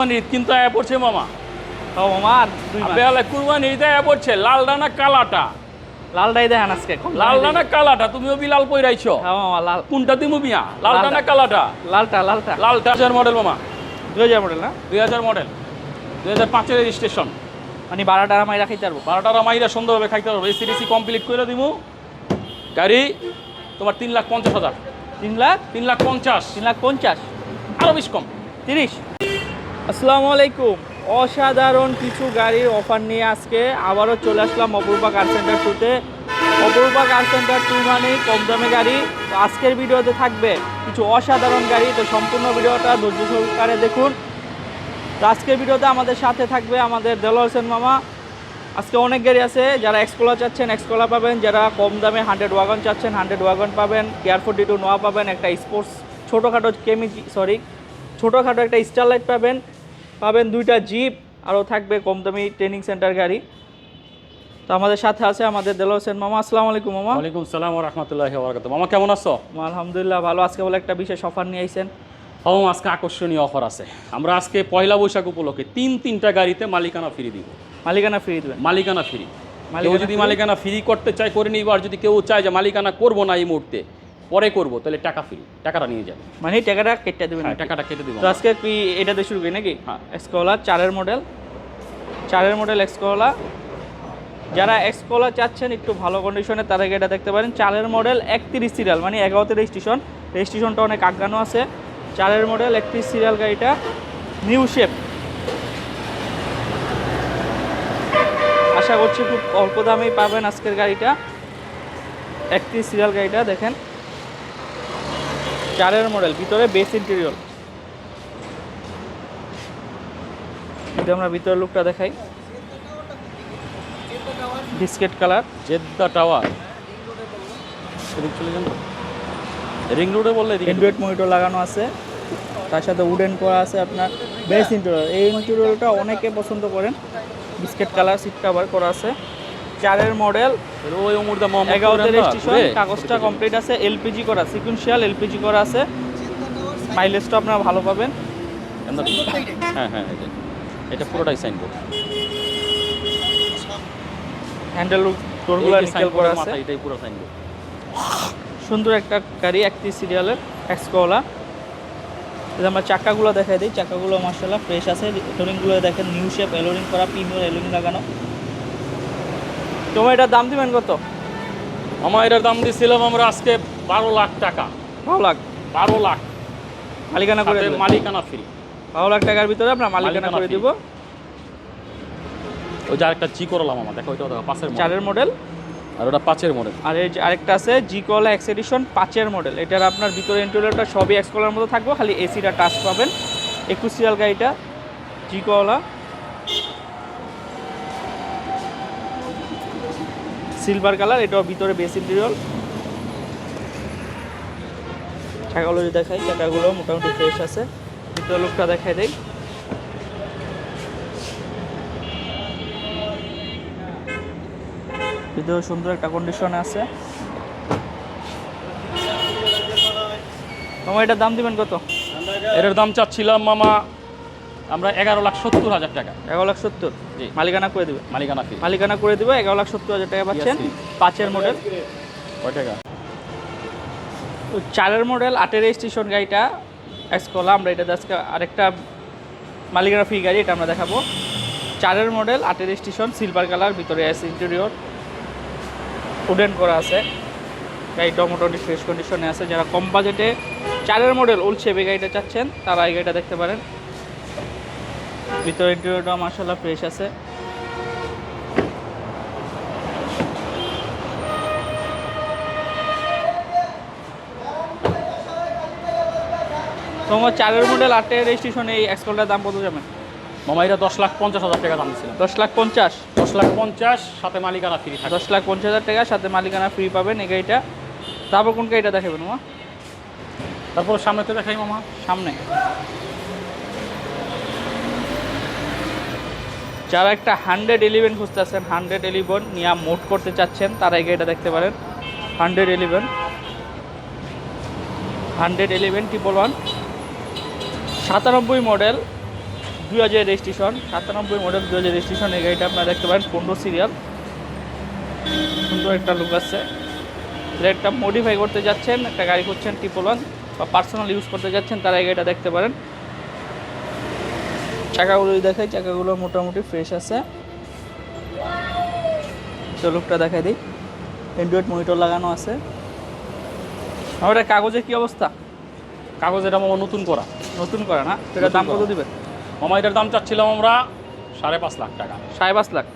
কুরবানি ঈদ কিন্তু আয়া পড়ছে মামা। ও মামা মাস। কুরবানি ঈদ আয়া পড়ছে লাল ডানা কালাটা। লালটাই দেখেন আজকে লাল ডানা কালাটা তুমিও বি লাল পইরাইছো। হ্যাঁ মামা লাল। কোনটা দিমু বিয়া লাল। ডানা কালাটা। লালটা লালটা। লালটা হাজার মডেল মামা। দুই হাজার মডেল না? দুই হাজার মডেল দুই হাজার পাঁচের রেজিস্ট্রেশন মানে বারোটা আমি রাখাইতে পারব। বারোটার মাইরা সুন্দরভাবে খাইতে পারব। এসিডিসি কমপ্লিট করে দিমু। গাড়ি তোমার তিন লাখ পঞ্চাশ হাজার। তিন লাখ? তিন লাখ পঞ্চাশ। তিন লাখ পঞ্চাশ। আরও বেশ কম। তিরিশ? আসসালামু আলাইকুম। অসাধারণ কিছু গাড়ির অফার নিয়ে আজকে আবারও চলে আসলাম অপরূপা কার সেন্টার টুতে অপরূপা কার সেন্টার টু মানে কম দামে গাড়ি। তো আজকের ভিডিওতে থাকবে কিছু অসাধারণ গাড়ি। তো সম্পূর্ণ ভিডিওটা ধৈর্য সহকারে দেখুন। তো আজকের ভিডিওতে আমাদের সাথে থাকবে আমাদের দেলোয়ার হোসেন মামা। আজকে অনেক গাড়ি আছে, যারা এক্সকোলা চাচ্ছেন এক্সকোলা পাবেন। যারা কম দামে হান্ড্রেড ওয়াগন চাচ্ছেন হান্ড্রেড ওয়াগন পাবেন। কেয়ার ফোর্টি টু নোয়া পাবেন। একটা স্পোর্টস ছোটোখাটো কেমি সরি ছোটোখাটো একটা স্টারলাইট পাবেন। পাবেন দুইটা জিপ আরও থাকবে কম দামি ট্রেনিং সেন্টার গাড়ি। তো আমাদের সাথে আছে আমাদের দেলোয়ার হোসেন মামা আসসালামু আলাইকুম মামা। ওয়ালাইকুম সালাম রহমতুল্লাহ মামা কেমন আছো? আলহামদুলিল্লাহ ভালো। আজকে বলে একটা বিশেষ অফার নিয়ে আইছেন। ও আজকে আকর্ষণীয় অফার আছে। আমরা আজকে পয়লা বৈশাখ উপলক্ষে তিন তিনটা গাড়িতে মালিকানা ফ্রি দিব। মালিকানা ফ্রি দেবেন। মালিকানা ফ্রি। কেউ যদি মালিকানা ফ্রি করতে চায় করে নিব। আর যদি কেউ চায় যে মালিকানা করব না এই মুহূর্তে পরে করব তাহলে টাকা ফ্রি টাকাটা নিয়ে যাবে। মানে টাকাটা কেটে দেবেন হ্যাঁ টাকাটা কেটে দিব তো আজকে কি এটাতে শুরু করি নাকি? হ্যাঁ। এক্সকোলা চারের মডেল চারের মডেল এক্সকোলা যারা এক্সকোলা চাচ্ছেন একটু ভালো কন্ডিশনে তাদেরকে এটা দেখতে পারেন? চারের মডেল একত্রিশ সিরিয়াল মানে এগারোতে রেজিস্ট্রেশন রেজিস্ট্রেশনটা অনেক আগানো আছে। চারের মডেল একত্রিশ সিরিয়াল গাড়িটা। নিউ শেপ আশা করছি খুব অল্প দামেই পাবেন আজকের গাড়িটা। একত্রিশ সিরিয়াল গাড়িটা দেখেন। চারের মডেল, ভিতরে বেস ইন্টেরিয়র যদি আমরা ভিতরের লুকটা দেখাই। Biscuit colour Jeddah tower ring রোডে বললে অ্যান্ড্রয়েড মনিটর লাগানো আছে। তার সাথে উডেন করা আছে আপনার বেস ইন্টেরিয়র এই ইন্টেরিয়রটা অনেকে পছন্দ করেন। বিস্কেট কালার সিট কাভার করা আছে। চারের মডেল। ওই মুর্দা মোহাম্মদ এগারোতে রেজিস্ট্রেশন কাগজটা কমপ্লিট আছে এলপিজি করা সিকুয়েন্সিয়াল এলপিজি করা আছে। মাইলেজটা আপনারা ভালো পাবেন। হ্যাঁ হ্যাঁ এটা পুরোটাই সাইনবোর্ড হ্যান্ডেল ডোরগুলো নিকেল করা আছে। এটাই পুরো সাইনবোর্ড সুন্দর একটা গাড়ি একটি সিরিয়ালের এক্সকোলা যদি আমরা চাকাগুলো দেখাই দিই। চাকাগুলো মার্শাল্লাহ ফ্রেশ আছে। এলোরিংগুলো দেখেন নিউ শেপ এলোরিং করা প্রিমিয়ার এলোরিং লাগানো। তোমার এটার দাম দিবেন কত? আমার এটার দাম দিয়েছিলাম আমরা আজকে বারো লাখ টাকা। বারো লাখ? বারো লাখ। মালিকানা করে মালিকানা ফ্রি বারো লাখ টাকার ভিতরে আপনার মালিকানা করে দিব। ওই যে আরেকটা জি করলাম আমার দেখো ওইটা পাঁচের চারের মডেল আর ওটা পাঁচের মডেল আর এই যে আরেকটা আছে জি কলা এক্স এডিশন পাঁচের মডেল এটার আপনার ভিতরে ইন্টেরিয়রটা সবই এক্স কলার মতো থাকব খালি এসিটা টাচ পাবেন। একুশ সিরিয়াল গাড়িটা জি কলা সিলভার কালার এটাও ভিতরে বেস ইন্টেরিয়র চাকাগুলো যদি দেখাই, চাকাগুলো মোটামুটি ফ্রেশ আছে। ভিতরে লোকটা দেখাই দেই। ভিতরে সুন্দর একটা কন্ডিশনে আছে। মামা, এটার দাম দিবেন কত? এটার দাম চাচ্ছিলাম মামা আমরা এগারো লাখ সত্তর হাজার টাকা। এগারো লাখ সত্তর? জি। মালিকানা করে দিবে? মালিকানা ফ্রি মালিকানা করে দিবে এগারো লাখ সত্তর হাজার টাকা পাচ্ছেন। পাঁচের মডেল কয় টাকা? চারের মডেল আটের স্টেশন গাড়িটা এক্সকোলা আমরা এটা আজকে আরেকটা মালিকানা ফ্রি গাড়ি এটা আমরা দেখাবো। চারের মডেল আটের স্টেশন সিলভার কালার ভিতরে এস ইন্টেরিয়র উডেন করা আছে। গাড়িটা মোটামুটি ফ্রেশ কন্ডিশনে আছে। যারা কম বাজেটে চারের মডেল ওল্ড শেপে গাড়িটা চাচ্ছেন তারা এই গাড়িটা দেখতে পারেন। ভিতরে ইন্টেরিয়রটা মার্শাল্লাহ ফ্রেশ আছে। তোমার চারের মডেল আটের রেজিস্ট্রেশন এই এক্সকোলটার দাম কত যাবেন মামা এটা দশ লাখ পঞ্চাশ হাজার টাকা দাম দিয়েছিলাম দশ লাখ পঞ্চাশ? দশ লাখ পঞ্চাশ সাথে মালিকানা ফ্রি দশ লাখ পঞ্চাশ হাজার টাকা সাথে মালিকানা ফ্রি পাবেন এই গাড়িটা। তারপর কোন গাড়িটা দেখাবেন মা তারপর সামনে তো দেখাই মামা। সামনে। যারা একটা হান্ড্রেড ইলেভেন খুঁজতেছেন হান্ড্রেড ইলেভেন নিয়ে মোট করতে চাচ্ছেন, তারা এই এটা দেখতে পারেন। Hundred eleven hundred eleven triple one সাতানব্বই মডেল দু হাজার রেজিস্ট্রেশন সাতানব্বই মডেল দু হাজার রেজিস্ট্রেশন এই গাড়িটা আপনারা দেখতে পারেন পনেরো সিরিয়াল সুন্দর একটা লুক আছে। একটা মডিফাই করতে যাচ্ছেন, একটা গাড়ি করছেন ট্রিপল ওয়ান বা পার্সোনাল ইউজ করতে যাচ্ছেন, তারা এই গাড়িটা দেখতে পারেন। চাকাগুলো দেখাই চাকাগুলো মোটামুটি ফ্রেশ আছে। তো লুকটা দেখাই দিই। অ্যান্ড্রয়েড মনিটর লাগানো আছে। আমার এটা কাগজের কি অবস্থা? কাগজ এটা মামা নতুন করা। নতুন করা না? এটার দাম কত। দিবেন মামা এটার দাম চাচ্ছিলাম আমরা সাড়ে পাঁচ লাখ টাকা। সাড়ে পাঁচ লাখ?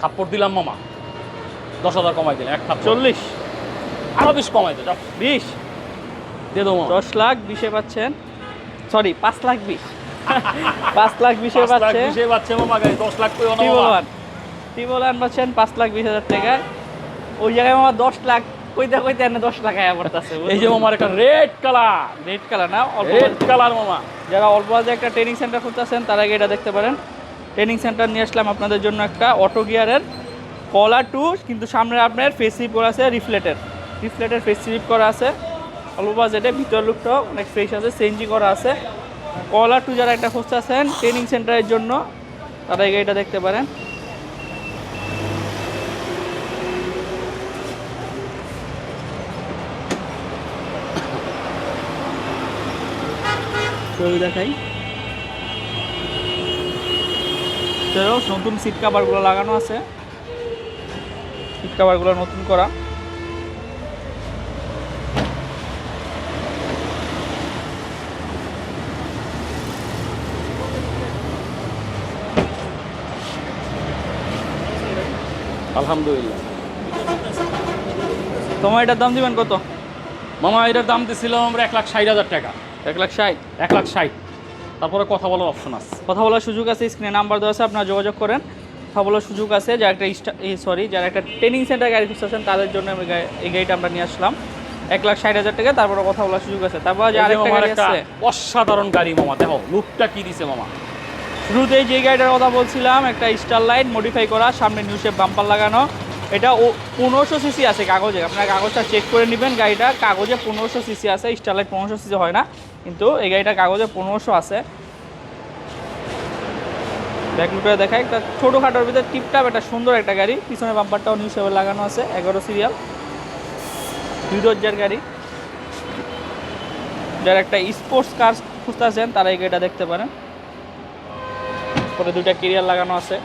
থাপ্পড় দিলাম মামা। দশ হাজার কমাই দিলাম এক থাপ্পড়। চল্লিশ? আরও বেশ কমাই দিলাম বিশ? দিয়ে দেবো দশ লাখ বিশে পাচ্ছেন। সরি পাঁচ লাখ বিশ। পাঁচ লাখ বিশে পাচ্ছে। বিশে পাচ্ছে মামা গাড়ি দশ লাখ করে টিবল ওয়ান টিবল ওয়ান পাচ্ছেন পাঁচ লাখ বিশ হাজার টাকায় ওই জায়গায় আমার দশ লাখ কইতে কইতে এনে দশ লাখ আয়া পড়তেছে এই যে মামার একটা রেড কালার রেড কালার না অল্প রেড কালার মামা। যারা অল্প বাজে একটা ট্রেনিং সেন্টার খুঁজতেছেন তারা আগে এটা দেখতে পারেন। ট্রেনিং সেন্টার নিয়ে আসলাম আপনাদের জন্য একটা অটো গিয়ারের কলার টু কিন্তু সামনে আপনার ফেস স্লিপ করা আছে রিফ্লেটের রিফ্লেটের ফেস স্লিপ করা আছে। অল্প বাজেটে ভিতর লুকটাও অনেক ফ্রেশ আছে সেঞ্জি করা আছে। কলার টু যারা একটা খুঁজতেছেন ট্রেনিং সেন্টারের জন্য, তারা এই গাড়িটা দেখতে পারেন। দেখাই। নতুন সিট কাভারগুলো লাগানো আছে। সিট কাভারগুলো নতুন করা। আলহামদুলিল্লাহ। তোমার এটার দাম দিবেন কত? মামা এটার দাম দিছিলাম আমরা এক লাখ ষাট হাজার টাকা। এক লাখ ষাট? এক লাখ ষাট। তারপরে কথা বলার অপশন আছে। কথা বলার সুযোগ আছে স্ক্রিনে নাম্বার দেওয়া আছে আপনারা যোগাযোগ করেন। কথা বলার সুযোগ আছে যারা একটা সরি যারা একটা ট্রেনিং সেন্টার গাড়ি খুঁজতেছেন তাদের জন্য আমি এই গাড়িটা আমরা নিয়ে আসলাম। এক লাখ ষাট হাজার টাকা তারপরে কথা বলার সুযোগ আছে। তারপর আরেকটা গাড়ি আছে। অসাধারণ গাড়ি মামা দেখো লুকটা কি দিছে মামা। শুরুতেই যে গাড়িটার কথা বলছিলাম, একটা স্টার লাইট মডিফাই করা, সামনে নিউ বাম্পার লাগানো। এটা ও পনেরোশো সিসি আছে কাগজে। আপনার কাগজটা চেক করে নেবেন গাড়িটা। কাগজে পনেরোশো সিসি আছে স্টার লাইট পনেরোশো সিসি হয় না। কিন্তু এই গাড়িটা কাগজে পনেরোশো আছে। ব্যাকলুটে দেখায় একটা ছোটোখাটোর ভিতরে টিপটাপ একটা সুন্দর একটা গাড়ি। পিছনে বাম্পারটাও নিউ শেপে লাগানো আছে, এগারো সিরিয়াল দুই দরজার গাড়ি। যারা একটা স্পোর্টস কার খুঁজতেছেন, তারা এই গাড়িটা দেখতে পারেন। পরে দুইটা কেরিয়ার লাগানো আছে।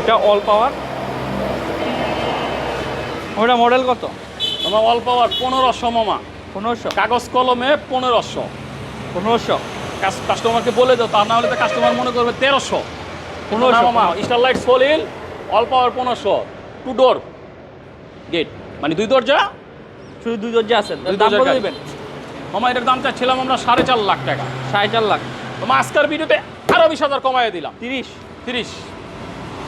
এটা অল পাওয়ার ওটা মডেল কত? মামা অল পাওয়ার পনেরোশো মামা। পনেরোশো? কাগজ কলমে পনেরোশো। পনেরোশো? কাস্টমারকে বলে দাও তা না হলে তো কাস্টমার মনে করবে তেরোশো। পনেরোশো মামা স্টার লাইট সলিল অল পাওয়ার পনেরোশো। টু ডোর গেট মানে দুই দরজা? শুধু দুই দরজা আছে দুই দাম কত। দিবেন? মামা এটার দাম চাচ্ছিলাম আমরা সাড়ে চার লাখ টাকা। সাড়ে চার লাখ। আজকের ভিডিওতে আরও বিশ হাজার কমাই দিলাম। তিরিশ। তিরিশ।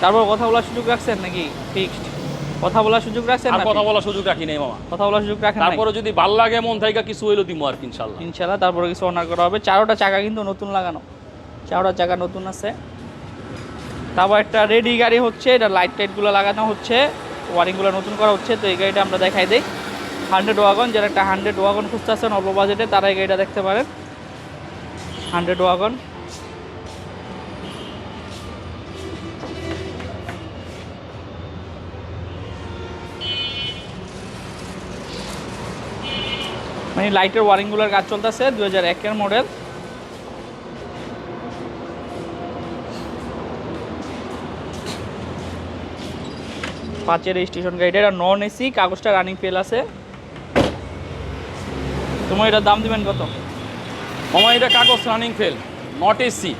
তারপর কথা বলার সুযোগ রাখছেন নাকি? ফিক্সড। কথা বলার সুযোগ রাখছেন আর না কথা? বলার সুযোগ রাখি নাই মামা। কথা বলার সুযোগ রাখেন তারপরে যদি ভালো লাগে মন থেকে কিছু হইল দিমো আর কি ইনশাল্লাহ ইনশাল্লাহ তারপরে কিছু অনার করা হবে। চারোটা চাকা কিন্তু নতুন লাগানো। চারোটা চাকা নতুন আছে। তারপর একটা রেডি গাড়ি হচ্ছে এটা লাইট টাইটগুলো লাগানো হচ্ছে। ওয়ারিংগুলো নতুন করা হচ্ছে তো এই গাড়িটা আমরা দেখাই দিই। হান্ড্রেড ওয়াগন যারা একটা হান্ড্রেড ওয়াগন খুঁজতেছেন অল্প বাজেটে তারা এই গাড়িটা দেখতে পারেন। Hundred wagon. মানে লাইটের ওয়ারিংগুলোর কাজ চলতেছে দু হাজার একের মডেল। পাঁচের স্টেশন গাড়িটা এটা নন এসি কাগজটা রানিং ফেল আছে। তোমার এটার দাম দিবেন কত? মামা এটা কাগজ রানিং ফেল নট এসি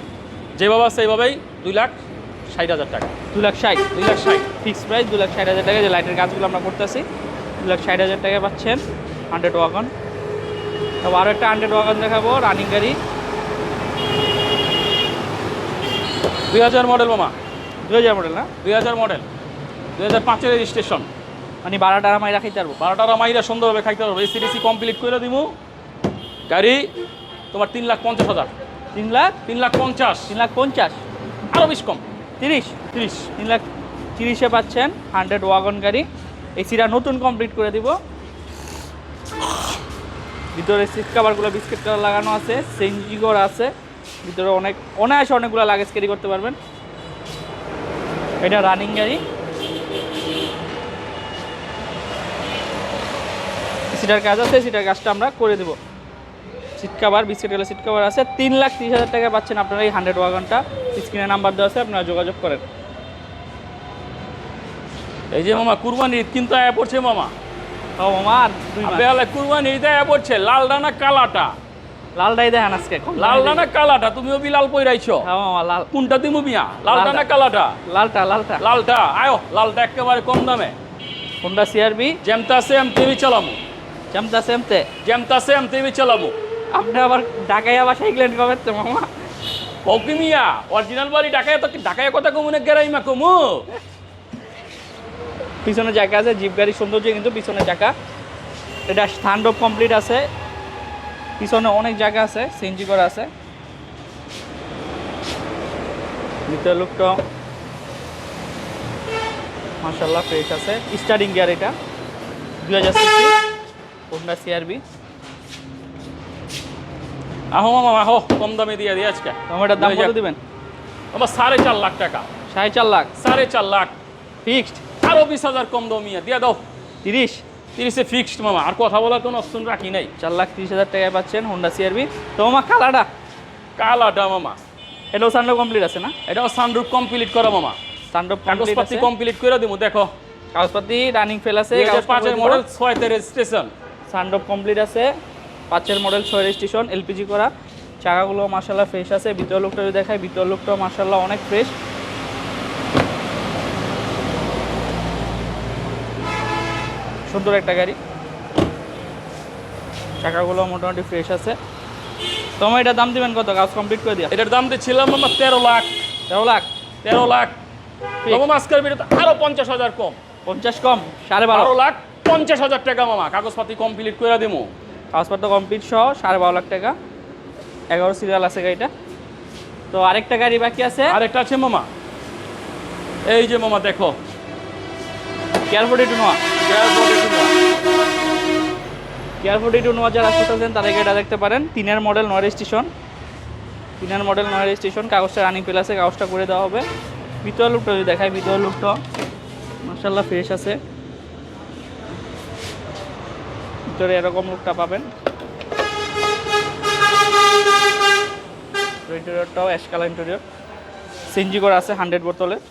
যেভাবে সেইভাবেই দুই লাখ ষাট হাজার টাকা। দু লাখ ষাট দুই লাখ ষাট। ফিক্স প্রাইস দু লাখ ষাট হাজার টাকা যে লাইটের কাজগুলো আমরা করতেছি দু লাখ ষাট হাজার টাকা পাচ্ছেন হান্ড্রেড ওয়াগন তারপর আরও একটা হান্ড্রেড ওয়াগন দেখাবো রানিং গাড়ি। দুই হাজার মডেল মামা। দুই হাজার মডেল না? দুই হাজার মডেল দুই হাজার পাঁচের রেজিস্ট্রেশন মানে বারোটা আমি রাখাইতে পারব। বারোটার মাইরা সুন্দরভাবে খাইতে পারব। এসি টিসি কমপ্লিট করে দিব গাড়ি তোমার তিন লাখ পঞ্চাশ হাজার। তিন লাখ? তিন লাখ পঞ্চাশ। তিন লাখ পঞ্চাশ। আরও বেশ কম। তিরিশ? তিরিশ। তিন লাখ তিরিশে পাচ্ছেন হান্ড্রেড ওয়াগন গাড়ি। এসিটা নতুন কমপ্লিট করে দিব। ভিতরে সিট কাভারগুলো বিস্কিট কালার লাগানো আছে সেঞ্জি করা আছে। ভিতরে অনেক অনায়াসে অনেকগুলো লাগেজ ক্যারি করতে পারবেন। এটা রানিং গাড়ি। সিটার কাজ আছে সিটার কাজটা আমরা করে দেবো। Seat cover biscuit colour seat cover আছে। তিন লাখ তিরিশ হাজার টাকা পাচ্ছেন আপনারা এই হান্ড্রেড ওয়াগনটা স্ক্রিনে নাম্বার দেওয়া আছে আপনারা যোগাযোগ করেন। এই যে মামা কুরবানি ঈদ কিন্তু আয়া পড়ছে মামা। ও মামা। বেলা কুরবানি ঈদ আয়া পড়ছে লাল ডানা কালাটা। লালটাই দেখেন আজকে কম লাল ডানা কালাটা তুমিও বি লাল পইরাইছো। হ্যাঁ মামা লাল। কোনটা লাল লালটা। ডানা কালাটা। লালটা লালটা। লালটা আয়ো লালটা একেবারে কম দামে। হোন্ডা সিআরবি যেমতা সেম টিভি চালামু। চামচা সেমতে যেমতা সেম টিভি চালামু। আপনি আবার ঢাকায় আবার সাইকেলেন কবে তো, মামা? মিয়া অরিজিনাল বাড়ি ঢাকায় তো ঢাকায় কথা কমুনে গেরাইমা কমু? পিছনে জায়গা আছে, জিপ গাড়ির সৌন্দর্য কিন্তু পিছনে চাকা এটা স্ট্যান্ড কমপ্লিট আছে। পিছনে অনেক জায়গা আছে, সিএনজি করা আছে। ভিতরে লুকটা মার্শাল্লাহ ফ্রেশ আছে। স্টার্টিং গিয়ার এটা। দুই হাজার সিসি হোন্ডা সিআরবি আহো মামা আহো কম দামে দিয়ে দিয়ে আজকে। টমেটোর দাম কত দিবেন? আমার সাড়ে চার লাখ টাকা। সাড়ে চার লাখ? সাড়ে চার লাখ। ফিক্সড? আরও বিশ হাজার কম দাও মিয়া দিয়ে দাও। তিরিশ? তিরিশে ফিক্সড মামা। আর কথা বলার কোনো অপশন রাখি নাই। চার লাখ তিরিশ হাজার টাকায় পাচ্ছেন হোন্ডা সিআরবি তো মামা কালাটা কালাটা মামা। এটাও সান্ডো কমপ্লিট আছে না? এটাও সানরুফ কমপ্লিট করা মামা। কমপ্লিট কাগজপাতি কমপ্লিট করে দিব দেখো। কাগজপাতি রানিং ফেল আছে দুই পাঁচের মডেল ছয়তে রেজিস্ট্রেশন সানডপ কমপ্লিট আছে। পাঁচের মডেল ছয় স্টেশন এলপিজি করা। চাকাগুলো মার্শাল্লাহ ফ্রেশ আছে। ভিতর লোকটা যদি দেখায় ভিতর লোকটাও মার্শাল্লাহ অনেক ফ্রেশ সুন্দর একটা গাড়ি। চাকাগুলো মোটামুটি ফ্রেশ আছে। তোমার এটা দাম দিবেন কত? কাজ কমপ্লিট করে দিয়া। এটার দাম দিচ্ছিলাম মামা তেরো লাখ। তেরো লাখ? তেরো লাখ। ঠিক। আজকের ভিডিওতে আরও পঞ্চাশ হাজার কম। পঞ্চাশ কম সাড়ে বারো। লাখ পঞ্চাশ হাজার টাকা মামা কাগজপাতি কমপ্লিট করে দিব কাগজপত্র কমপ্লিট সহ সাড়ে বারো লাখ টাকা। এগারো সিরিয়াল আছে গাড়িটা। তো আরেকটা গাড়ি বাকি আছে। আরেকটা আছে মামা। এই যে মামা দেখো। Care forty two Noah care forty two Noah যারা আসতেছেন এটা দেখতে পারেন। তিনের মডেল নয় স্টেশন তিনের মডেল নয় স্টেশন কাগজটা রানিং পেল আছে কাগজটা করে দেওয়া হবে। ভিতর লুকটা যদি দেখায় ভিতর লুকটা মার্শাল্লাহ ফ্রেশ আছে। ভিতরে এরকম লুকটা পাবেন। ইন্টেরিয়রটাও অ্যাশকালা ইন্টেরিয়র সিনজি করা আছে হান্ড্রেড বোতলের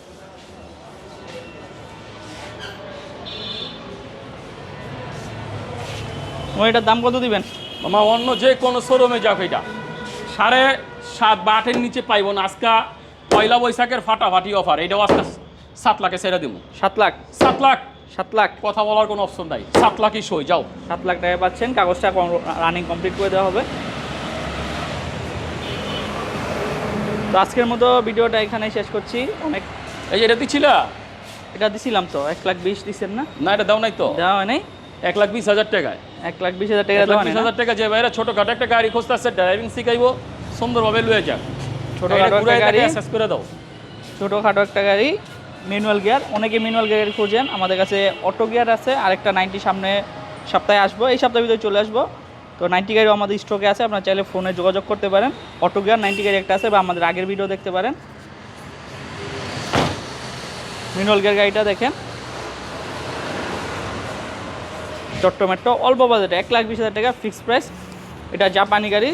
এটার দাম কত দিবেন? মামা অন্য যে কোনো শোরুমে যাক এটা। সাড়ে সাত বা আটের নিচে পাইব না। আজকা পয়লা বৈশাখের ফাটাফাটি অফার এটাও আজকে সাত লাখে ছেড়ে দিব সাত লাখ? সাত লাখ। সাত লাখ। কথা বলার কোনো অপশন নাই। সাত লাখই সই যাও। সাত লাখ টাকা পাচ্ছেন কাগজটা রানিং কমপ্লিট করে দেওয়া হবে। তো আজকের মতো ভিডিওটা এখানেই শেষ করছি। অনেক এই যে এটা দিচ্ছিল এটা দিছিলাম তো এক লাখ বিশ দিচ্ছেন না? না এটা দাও নাই তো। দেওয়া হয় নাই? এক লাখ বিশ হাজার টাকায়। এক লাখ বিশ হাজার টাকা বিশ হাজার টাকা যে বাইরে ছোটখাটো একটা গাড়ি খুঁজতে আসছে ড্রাইভিং শিখাইবো সুন্দরভাবে লুয়ে যাক। ছোটোখাটো একটা গাড়ি। শেষ করে দাও। ছোটোখাটো একটা গাড়ি। ম্যানুয়াল গিয়ার অনেকে ম্যানুয়াল গিয়ার খোঁজেন। আমাদের কাছে অটো গিয়ার আছে। আরেকটা নাইনটি সামনে সপ্তাহে আসব। এই সপ্তাহের ভিতরে চলে আসব। তো নাইনটি গাড়িও আমাদের স্টকে আছে। আপনারা চাইলে ফোনে যোগাযোগ করতে পারেন। অটো গিয়ার নাইনটি গাড়ি একটা আছে বা আমাদের আগের ভিডিও দেখতে পারেন। ম্যানুয়াল গিয়ার গাড়িটা দেখেন। চট্ট মেট্রো অল্প বাজেটে এক লাখ বিশ হাজার টাকা ফিক্সড প্রাইস এটা জাপানি গাড়ি।